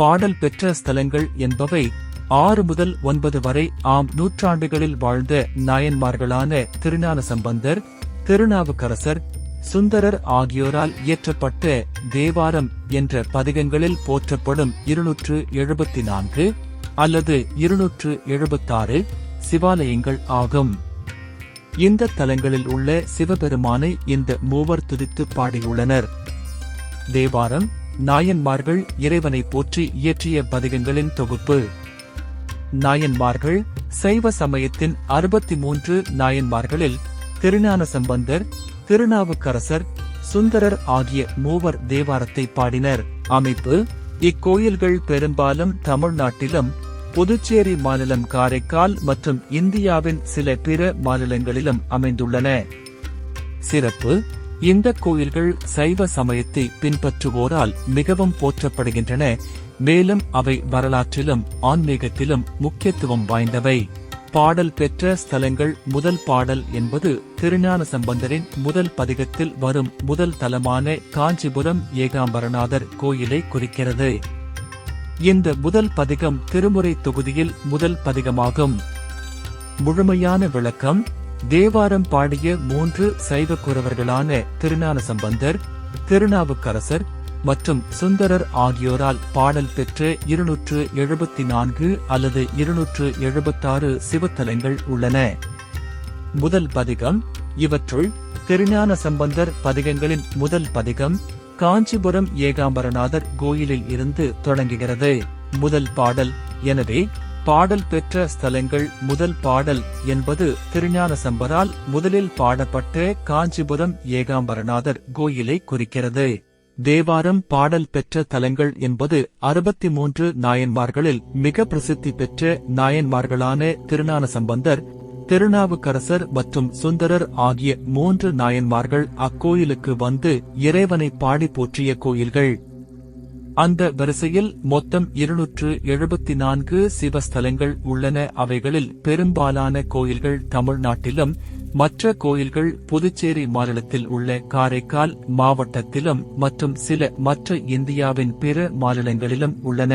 பாடல் பெற்ற ஸ்தலங்கள் என்பவை ஆறு முதல் ஒன்பது வரை ஆம் நூற்றாண்டுகளில் வாழ்ந்த நாயன்மார்களான திருஞான சம்பந்தர் திருநாவுக்கரசர் சுந்தரர் ஆகியோரால் இயற்றப்பட்ட தேவாரம் என்ற பதிகங்களில் போற்றப்படும் இருநூற்று எழுபத்தி நான்கு அல்லது இருநூற்று எழுபத்தாறு சிவாலயங்கள் ஆகும். இந்த தலங்களில் உள்ள சிவபெருமானை இந்த மூவர் துதித்து பாடியுள்ளனர். தேவாரம் நாயன்மார்கள் இறைவனை போற்றி இயற்றிய பதிகங்களின் தொகுப்பு. நாயன்மார்கள் சைவ சமயத்தின் அறுபத்தி மூன்று நாயன்மார்களில் திருஞான சம்பந்தர் திருநாவுக்கரசர் சுந்தரர் ஆகிய மூவர் தேவாரத்தை பாடினர். அமைப்பு இக்கோயில்கள் பெரும்பாலும் தமிழ்நாட்டிலும் புதுச்சேரி மாநிலம் காரைக்கால் மற்றும் இந்தியாவின் சில பிற மாநிலங்களிலும் அமைந்துள்ளன. சிறப்பு இந்த கோயில்கள் சைவ சமயத்தை பின்பற்றுவோரால் மிகவும் போற்றப்படுகின்றன மேலும் அவை வரலாற்றிலும் ஆன்மீகத்திலும் முக்கியத்துவம் வாய்ந்தவை. பாடல் பெற்ற ஸ்தலங்கள் முதல் பாடல் என்பது திருஞான சம்பந்தரின் முதல் பதிகத்தில் வரும் முதல் தலமான காஞ்சிபுரம் ஏகாம்பரநாதர் கோயிலை குறிக்கிறது. இந்த முதல் பதிகம் திருமுறை தொகுதியில் முதல் பதிகமாகும். முழுமையான விளக்கம் தேவாரம் பாடிய மூன்று சைவ குறவர்களான திருஞான சம்பந்தர் திருநாவுக்கரசர் மற்றும் சுந்தரர் ஆகியோரால் பாடல் பெற்ற இருநூற்று எழுபத்தி நான்கு அல்லது இருநூற்று எழுபத்தாறு சிவத்தலங்கள் உள்ளன. முதல் பதிகம் இவற்றுள் திருஞான சம்பந்தர் பதிகங்களின் முதல் பதிகம் காஞ்சிபுரம் ஏகாம்பரநாதர் கோயிலில் இருந்து தொடங்குகிறது. முதல் பாடல் எனவே பாடல் பெற்ற ஸ்தலங்கள் முதல் பாடல் என்பது திருஞான சம்பரால் முதலில் பாடப்பட்ட காஞ்சிபுரம் ஏகாம்பரநாதர் கோயிலை குறிக்கிறது. தேவாரம் பாடல் பெற்ற தலங்கள் என்பது அறுபத்தி மூன்று நாயன்மார்களில் மிக பிரசித்தி பெற்ற நாயன்மார்களான திருஞான சம்பந்தர் திருநாவுக்கரசர் மற்றும் சுந்தரர் ஆகிய மூன்று நாயன்மார்கள் அக்கோயிலுக்கு வந்து இறைவனை பாடி போற்றிய கோயில்கள். அந்த வரிசையில் மொத்தம் இருநூற்று எழுபத்தி நான்கு சிவஸ்தலங்கள் உள்ளன. அவைகளில் பெரும்பாலான கோயில்கள் தமிழ்நாட்டிலும் மற்ற கோயில்கள் புதுச்சேரி மாநிலத்தில் உள்ள காரைக்கால் மாவட்டத்திலும் மற்றும் சில மற்ற இந்தியாவின் பிற மாநிலங்களிலும் உள்ளன.